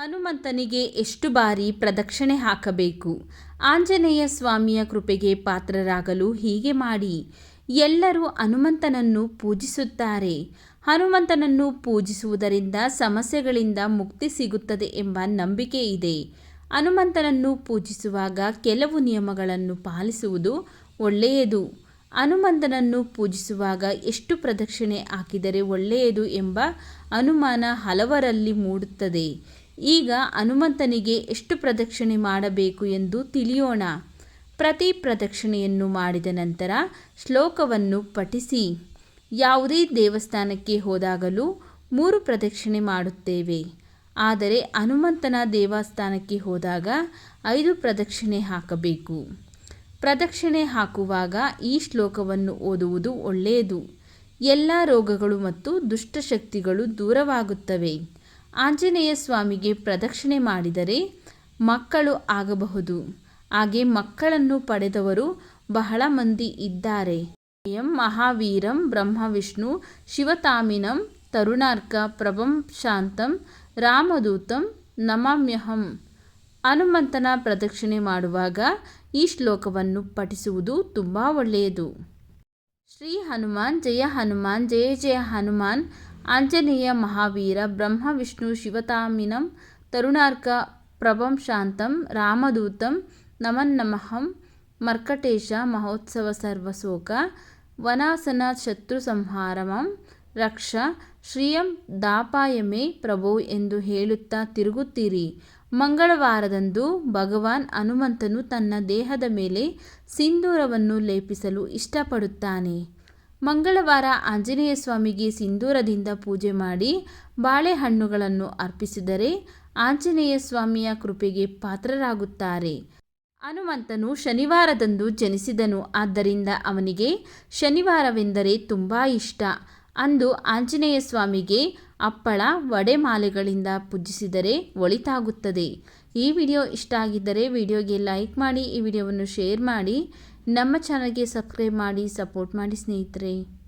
ಹನುಮಂತನಿಗೆ ಎಷ್ಟು ಬಾರಿ ಪ್ರದಕ್ಷಿಣೆ ಹಾಕಬೇಕು? ಆಂಜನೇಯ ಸ್ವಾಮಿಯ ಕೃಪೆಗೆ ಪಾತ್ರರಾಗಲು ಹೀಗೆ ಮಾಡಿ, ಎಲ್ಲರೂ ಹನುಮಂತನನ್ನು ಪೂಜಿಸುತ್ತಾರೆ. ಹನುಮಂತನನ್ನು ಪೂಜಿಸುವುದರಿಂದ ಸಮಸ್ಯೆಗಳಿಂದ ಮುಕ್ತಿ ಸಿಗುತ್ತದೆ ಎಂಬ ನಂಬಿಕೆ ಇದೆ. ಹನುಮಂತನನ್ನು ಪೂಜಿಸುವಾಗ ಕೆಲವು ನಿಯಮಗಳನ್ನು ಪಾಲಿಸುವುದು ಒಳ್ಳೆಯದು. ಹನುಮಂತನನ್ನು ಪೂಜಿಸುವಾಗ ಎಷ್ಟು ಪ್ರದಕ್ಷಿಣೆ ಹಾಕಿದರೆ ಒಳ್ಳೆಯದು ಎಂಬ ಅನುಮಾನ ಹಲವರಲ್ಲಿ ಮೂಡುತ್ತದೆ. ಈಗ ಹನುಮಂತನಿಗೆ ಎಷ್ಟು ಪ್ರದಕ್ಷಿಣೆ ಮಾಡಬೇಕು ಎಂದು ತಿಳಿಯೋಣ. ಪ್ರತಿ ಪ್ರದಕ್ಷಿಣೆಯನ್ನು ಮಾಡಿದ ನಂತರ ಶ್ಲೋಕವನ್ನು ಪಠಿಸಿ. ಯಾವುದೇ ದೇವಸ್ಥಾನಕ್ಕೆ ಹೋದಾಗಲೂ ಮೂರು ಪ್ರದಕ್ಷಿಣೆ ಮಾಡುತ್ತೇವೆ. ಆದರೆ ಹನುಮಂತನ ದೇವಸ್ಥಾನಕ್ಕೆ ಹೋದಾಗ ಐದು ಪ್ರದಕ್ಷಿಣೆ ಹಾಕಬೇಕು. ಪ್ರದಕ್ಷಿಣೆ ಹಾಕುವಾಗ ಈ ಶ್ಲೋಕವನ್ನು ಓದುವುದು ಒಳ್ಳೆಯದು. ಎಲ್ಲ ರೋಗಗಳು ಮತ್ತು ದುಷ್ಟಶಕ್ತಿಗಳು ದೂರವಾಗುತ್ತವೆ. ಆಂಜನೇಯ ಸ್ವಾಮಿಗೆ ಪ್ರದಕ್ಷಿಣೆ ಮಾಡಿದರೆ ಮಕ್ಕಳು ಆಗಬಹುದು. ಹಾಗೆ ಮಕ್ಕಳನ್ನು ಪಡೆದವರು ಬಹಳ ಮಂದಿ ಇದ್ದಾರೆ. ಎಂ ಮಹಾವೀರಂ ಬ್ರಹ್ಮವಿಷ್ಣು ಶಿವತಾಮಿನಂ ತರುಣಾರ್ಕ ಪ್ರಭಂ ಶಾಂತಂ ರಾಮದೂತಂ ನಮಾಮ್ಯಹಂ. ಹನುಮಂತನ ಪ್ರದಕ್ಷಿಣೆ ಮಾಡುವಾಗ ಈ ಶ್ಲೋಕವನ್ನು ಪಠಿಸುವುದು ತುಂಬ ಒಳ್ಳೆಯದು. ಶ್ರೀ ಹನುಮಾನ್ ಜಯ ಹನುಮಾನ್ ಜಯ ಜಯ ಹನುಮಾನ್ ಆಂಜನೇಯ ಮಹಾವೀರ, ಬ್ರಹ್ಮ, ವಿಷ್ಣು, ಶಿವತಾಮಿನಂ, ತರುಣಾರ್ಕ ಪ್ರಭಂ ಶಾಂತಂ ರಾಮದೂತಂ ನಮನ್ನಮಹಂ ಮರ್ಕಟೇಶ, ಮಹೋತ್ಸವ ಸರ್ವಸೋಕ ವನಾಸನ ಶತ್ರು ಸಂಹಾರಮಂ, ರಕ್ಷ, ಶ್ರೀಯಂ ದಾಪಾಯಮೇ ಪ್ರಭೋ ಎಂದು ಹೇಳುತ್ತಾ ತಿರುಗುತ್ತೀರಿ. ಮಂಗಳವಾರದಂದು ಭಗವಾನ್ ಹನುಮಂತನು ತನ್ನ ದೇಹದ ಮೇಲೆ ಸಿಂಧೂರವನ್ನು ಲೇಪಿಸಲು ಇಷ್ಟಪಡುತ್ತಾನೆ. ಮಂಗಳವಾರ ಆಂಜನೇಯ ಸ್ವಾಮಿಗೆ ಸಿಂಧೂರದಿಂದ ಪೂಜೆ ಮಾಡಿ ಬಾಳೆಹಣ್ಣುಗಳನ್ನು ಅರ್ಪಿಸಿದರೆ ಆಂಜನೇಯ ಸ್ವಾಮಿಯ ಕೃಪೆಗೆ ಪಾತ್ರರಾಗುತ್ತಾರೆ. ಹನುಮಂತನು ಶನಿವಾರದಂದು ಜನಿಸಿದನು, ಆದ್ದರಿಂದ ಅವನಿಗೆ ಶನಿವಾರವೆಂದರೆ ತುಂಬ ಇಷ್ಟ. ಅಂದು ಆಂಜನೇಯ ಸ್ವಾಮಿಗೆ ಅಪ್ಪಳ ವಡೆ ಮಾಲೆಗಳಿಂದ ಪೂಜಿಸಿದರೆ ಒಳಿತಾಗುತ್ತದೆ. ಈ ವಿಡಿಯೋ ಇಷ್ಟ ಆಗಿದ್ದರೆ ವಿಡಿಯೋಗೆ ಲೈಕ್ ಮಾಡಿ, ಈ ವಿಡಿಯೋವನ್ನು ಶೇರ್ ಮಾಡಿ. ನಮ್ಮ ಚಾನಲ್ಗೆ ಸಬ್ಸ್ಕ್ರೈಬ್ ಮಾಡಿ ಸಪೋರ್ಟ್ ಮಾಡಿ ಸ್ನೇಹಿತರೆ.